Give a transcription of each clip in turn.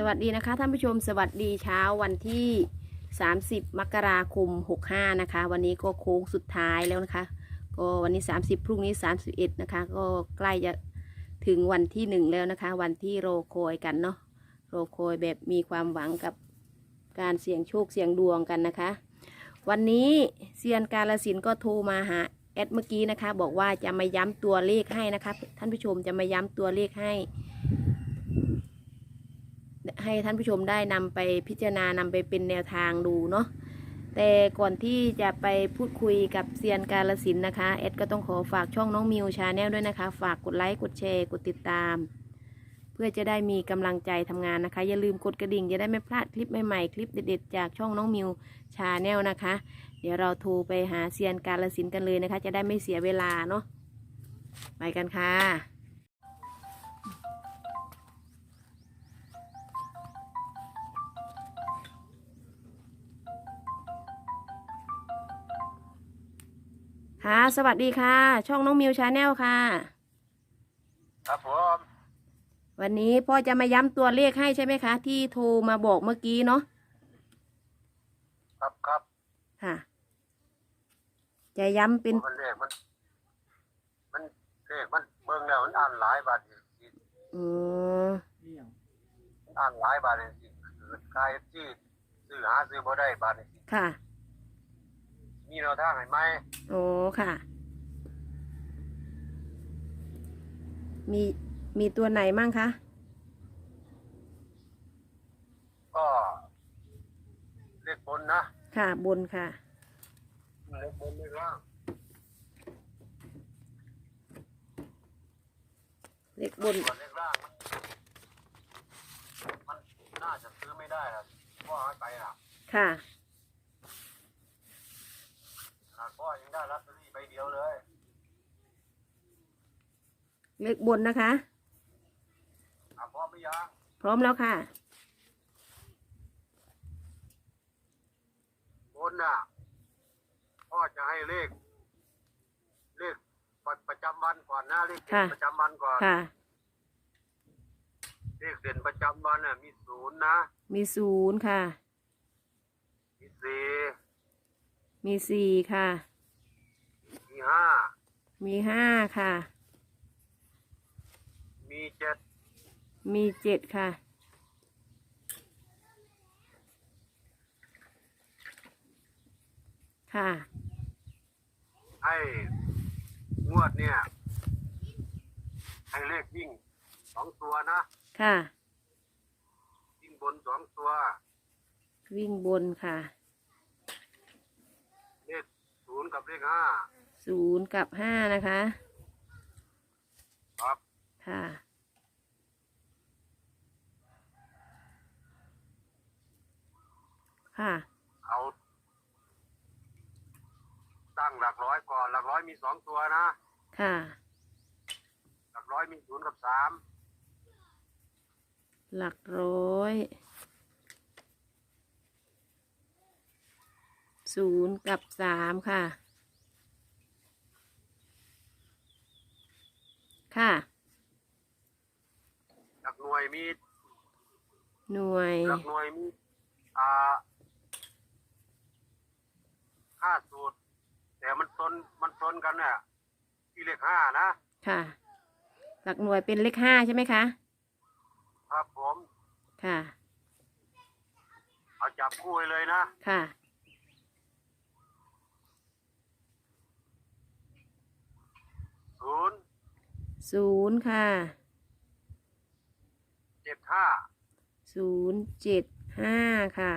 สวัสดีนะคะท่านผู้ชมสวัสดีเช้าวันที่ 30 มกราคม 65 นะคะ วันนี้ก็โค้งสุดท้ายแล้วนะคะ ก็วันนี้ 30 พรุ่งนี้ 31 นะคะ ก็ใกล้จะถึงวันที่หนึ่งแล้วนะคะ วันที่โรคอยกันเนาะโรคอยแบบมีความหวังกับการเสี่ยงโชคเสี่ยงดวงกันนะคะ วันนี้เซียนกาลสินก็โทรมาหาแอดเมื่อกี้นะคะ บอกว่าจะมาย้ำตัวเลขให้นะคะ ท่านผู้ชมจะมาย้ำตัวเลขให้ ให้ท่านผู้ชมได้นำไปพิจารณานำไปเป็นแนวทางดูเนาะแต่ก่อนที่จะไปพูดคุยกับเซียนกาลสิล์นะคะเอ็ดก็ต้องขอฝากช่องน้องมิวชาแนลด้วยนะคะ ฝากกดไลค์กดแชร์กดติดตาม เพื่อจะได้มีกำลังใจทำงานนะคะ อย่าลืมกดกระดิ่งจะได้ไม่พลาดคลิปใหม่ๆคลิปเด็ดๆจากช่องน้องมิวชาแนลนะคะ เดี๋ยวเราโทรไปหาเซียนกาลสินกันเลยนะคะ จะได้ไม่เสียเวลาเนาะไปกันค่ะ ค่ะ สวัสดีค่ะ ช่องน้องมิวชาแนลค่ะ ครับผมวันนี้พ่อจะมาย้ำตัวเลขให้ใช่ไหมคะ ที่โทรมาบอกเมื่อกี้เนาะครับครับค่ะ จะย้ำเป็นมันเลขมัน มันเลขมันเบิ่งแล้วมันอ่านหลายบาทอีกอืมมันอ่านหลายบาทอีกกายที่ซื้อหาซื้อบ่ได้บาทอีกค่ะ มีแนวทางให้ไหมโอ้ค่ะ มีมีตัวไหนมั่งคะ ก็เลขบนนะค่ะบนค่ะ เลขบนเลขล่างเลขบน ส่วนเลขล่างมันมันน่าจะซื้อไม่ได้นะเพราะหาไปนะค่ะ หาก พ่อยังได้ลอตเตอรี่ใบเดียวเลย เลขบนนะคะหากพ่อไม่ยังพร้อมแล้วค่ะ บนน่ะ พ่อจะให้เลข เลขประจำวันก่อนนะเลขเด่นค่ะ ประจำวันก่อน ค่ะ เลขเด่นประจำวันน่ะมีศูนย์นะ มีศูนย์ค่ะ มีสี่มีสี่ค่ะมี ห้า มีห้าค่ะ มีเจ็ด มีเจ็ดค่ะ ค่ะให้งวดเนี่ยให้เลขวิ่งสองตัวนะค่ะ วิ่งบนสองตัว วิ่งบนค่ะ เลขศูนย์กับเลขห้า ศูนย์กับห้านะคะ ครับ ค่ะ ค่ะ เอา ตั้งหลักร้อยก่อน หลักร้อยมีสองตัวนะ ค่ะ หลักร้อยมีศูนย์กับสาม หลักร้อยศูนย์กับสามค่ะ ค่ะ หลักหน่วยมีหน่วย หลักหน่วยมีอ่าห้าสูตร แต่มันซนมันซนกันเนี่ยที่เลขห้านะ ค่ะ หลักหน่วยเป็นเลขห้าใช่ไหมคะ ครับผมค่ะ เอาจับคู่ไว้เลยนะค่ะ ศูนย์ ศูนย์ค่ะเจ็ดห้าศูนย์เจ็ดห้าค่ะ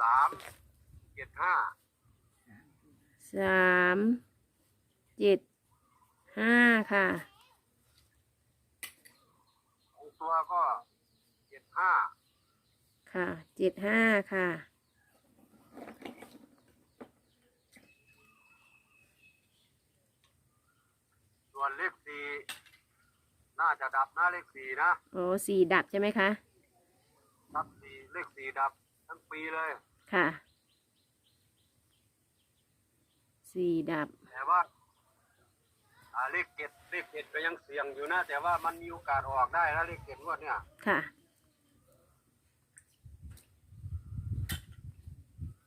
สามเจ็ดห้าสามเจ็ดห้าค่ะของตัวก็เจ็ดห้าค่ะเจ็ดห้าค่ะ ส่วนเลขสี่น่าจะดับนะเลขสี่นะโอ้สี่ดับใช่ไหมคะดับสี่เลขสี่ดับทั้งปีเลยค่ะสี่ดับ แต่ว่าอ่าเลขเจ็ดเลขเจ็ดก็ยังเสี่ยงอยู่นะ แต่ว่ามันมีโอกาสออกได้นะเลขเจ็ดงวดเนี่ยค่ะ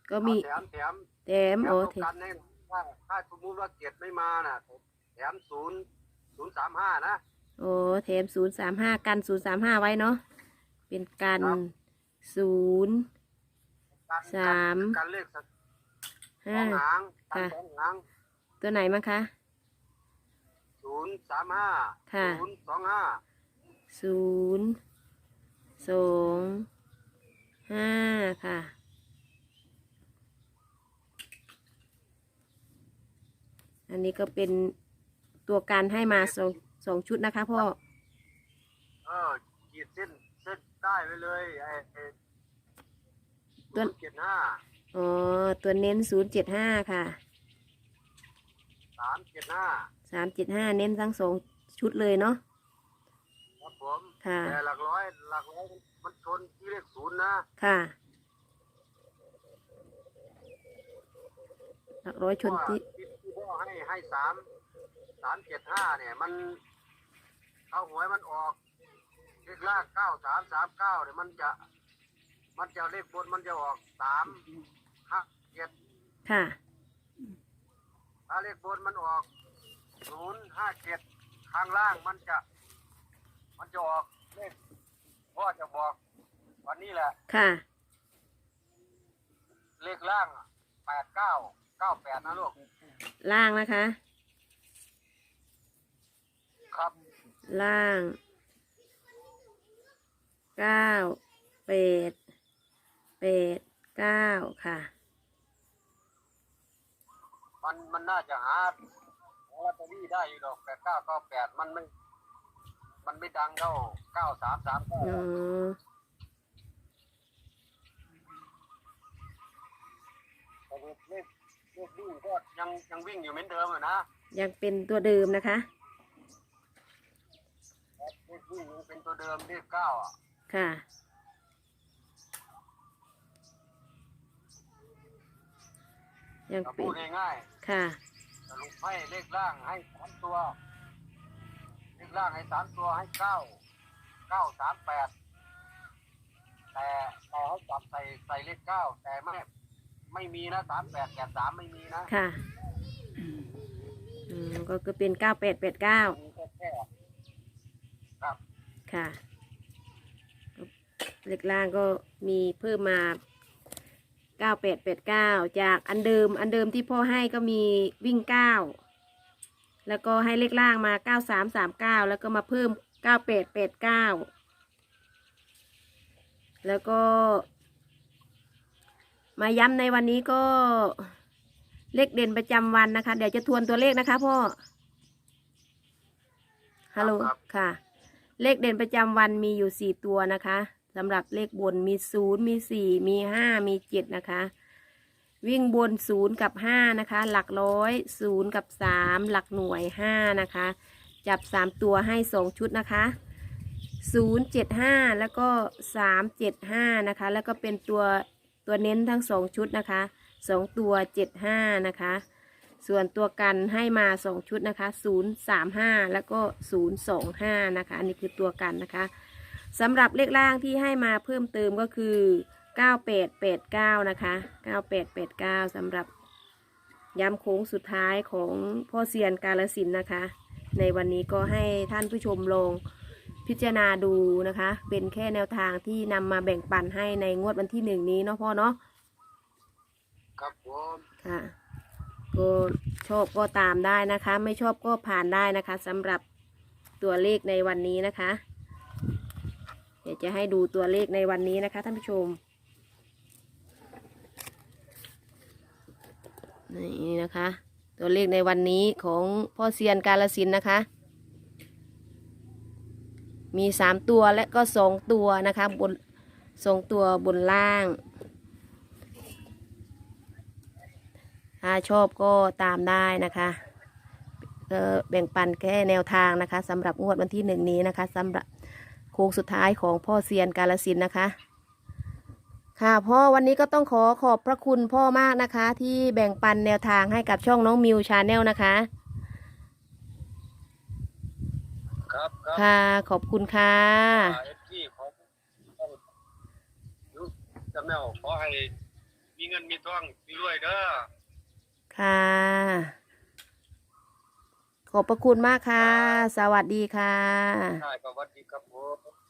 ก็มีแถมแถมแถมแถมโอ้ตรงเถกันให้ถ้าถ้าสมมติว่าเจ็ดไม่มาน่ะ แถมศูนย์ศูนย์สามห้านะ โอ้แถมศูนย์สามห้ากันศูนย์สามห้าไว้เนาะเป็นกันครับ ศูนย์ การสาม การเลขสห้า องหางการค่ะ สองหางตัวไหนมั้งคะ ศูนย์สามห้าค่ะ ศูนย์สองห้าศูนย์สองห้าค่ะ อันนี้ก็เป็น ตัวการให้มาสองสองชุดนะคะพ่อ เออขีดเส้นเส้นได้ไปเลยไอ้ไอ้ตัว เจ็ดห้าอ๋อ ตัวเน้นศูนย์เจ็ดห้าค่ะ สามเจ็ดห้าสามเจ็ดห้าเน้นทั้งสองชุดเลยเนาะ ครับผมค่ะ แต่หลักร้อยหลักร้อยมันชนที่เลขศูนย์นะค่ะ หลักร้อยชนเพราะที่ว่าที่ที่พ่อให้ให้สาม สามเจ็ดห้าเนี่ย มันเอาหวยมันออกเลขล่างเก้าสามสามเก้าเนี่ยมันจะ มันจะเลขบนมันจะออกสามห้าเจ็ดค่ะ ถ้าเลขบนมันออกศูนย์ห้าเจ็ดข้างล่างมันจะ มันจะออกเลขพ่อจะบอกวันนี้แหละ ค่ะ เลขล่างแปดเก้าเก้าแปดนะลูกล่างนะคะ ครับ ล่างเก้าแปดแปดเก้าค่ะ มันมันน่าจะหาหาลอตเตอรี่ได้อยู่ดอกแปดเก้าเก้าแปดมันไม่ มันไม่ดังเท่าเก้าสามสามเก้าอ๋อ แต่เลขเลขเลขวิ่งก็ยังยังวิ่งอยู่เหมือนเดิมอะนะ ยังเป็นตัวเดิมนะคะเล ขวิ่งยังเป็นตัวเดิมเลขเก้าอะค่ะ ยังเราเป็พูนดง่ายค่ะ ๆสรุปให้เลขล่างให้สามตัว เลขล่างให้สามตัวให้เก้าเก้าสามแปดแต่แต่ให้จับใส่ใส่เลขเก้าแต่ไม่ไม่มีนะสามแปดแปดสามไม่มีนะค่ะอืมก็คือเป็นเก้าแปดแปดเก้ามีแค่แค่ ครับ ค่ะเลขล่างก็มีเพิ่มมาเก้าแปดแปดเก้าจากอันเดิมอันเดิมที่พ่อให้ก็มีวิ่งเก้าแล้วก็ให้เลขล่างมาเก้าสามสามเก้าแล้วก็มาเพิ่มเก้าแปดแปดเก้าแล้วก็ มาย้ำในวันนี้ก็เลขเด่นประจำวันนะคะ เดี๋ยวจะทวนตัวเลขนะคะพ่อฮัลโหลครับค่ะ เลขเด่นประจำวันมีอยู่สี่ตัวนะคะสำหรับเลขบนมีศูนย์มีสี่มีห้ามีเจ็ดนะคะ วิ่งบนศูนย์กับห้านะคะ หลักร้อยศูนย์กับสามหลักหน่วยห้านะคะ จับสามตัวให้สองชุดนะคะศูนย์เจ็ดห้าแล้วก็สามเจ็ดห้านะคะ แล้วก็เป็นตัวตัวเน้นทั้งสองชุดนะคะสองตัวเจ็ดห้านะคะ ส่วนตัวกันให้มาสองชุดนะคะศูนย์สามห้าแล้วก็ศูนย์สองห้านะคะ อันนี้คือตัวกันนะคะสำหรับเลขล่างที่ให้มาเพิ่มเติมก็คือ 9889 นะคะ 9889สำหรับย้ำโค้งสุดท้ายของพ่อเซียนกาลสินธุ์นะคะ ในวันนี้ก็ให้ท่านผู้ชมลองพิจารณาดูนะคะ เป็นแค่แนวทางที่นำมาแบ่งปันให้ในงวดวันที่หนึ่งนี้เนาะพ่อเนาะครับผมค่ะ ก็ชอบก็ตามได้นะคะ ไม่ชอบก็ผ่านได้นะคะสำหรับตัวเลขในวันนี้นะคะ เดี๋ยวจะให้ดูตัวเลขในวันนี้นะคะท่านผู้ชมนี่นะคะ ตัวเลขในวันนี้ของพ่อเซียนกาลสินนะคะ มีสามตัวและก็สองตัวนะคะบนสองตัวบนล่าง ถ้าชอบก็ตามได้นะคะก็แบ่งปันแค่แนวทางนะคะสำหรับงวดวันที่หนึ่งนี้นะคะสำหรับโค้งสุดท้ายของพ่อเซียนกาลสินธุ์นะคะ ค่ะพ่อวันนี้ก็ต้องขอขอบพระคุณพ่อมากนะคะ ที่แบ่งปันแนวทางให้กับช่องน้องมิวชาแนลนะคะครับครับค่ะขอบคุณค่ะเอฟซีของยุจำแนวขอให้มีเงินมีทองมีรวยเด้อ ค่ะ ขอบพระคุณมากค่ะ สวัสดีค่ะ ใช่ก็วัสดีครับผม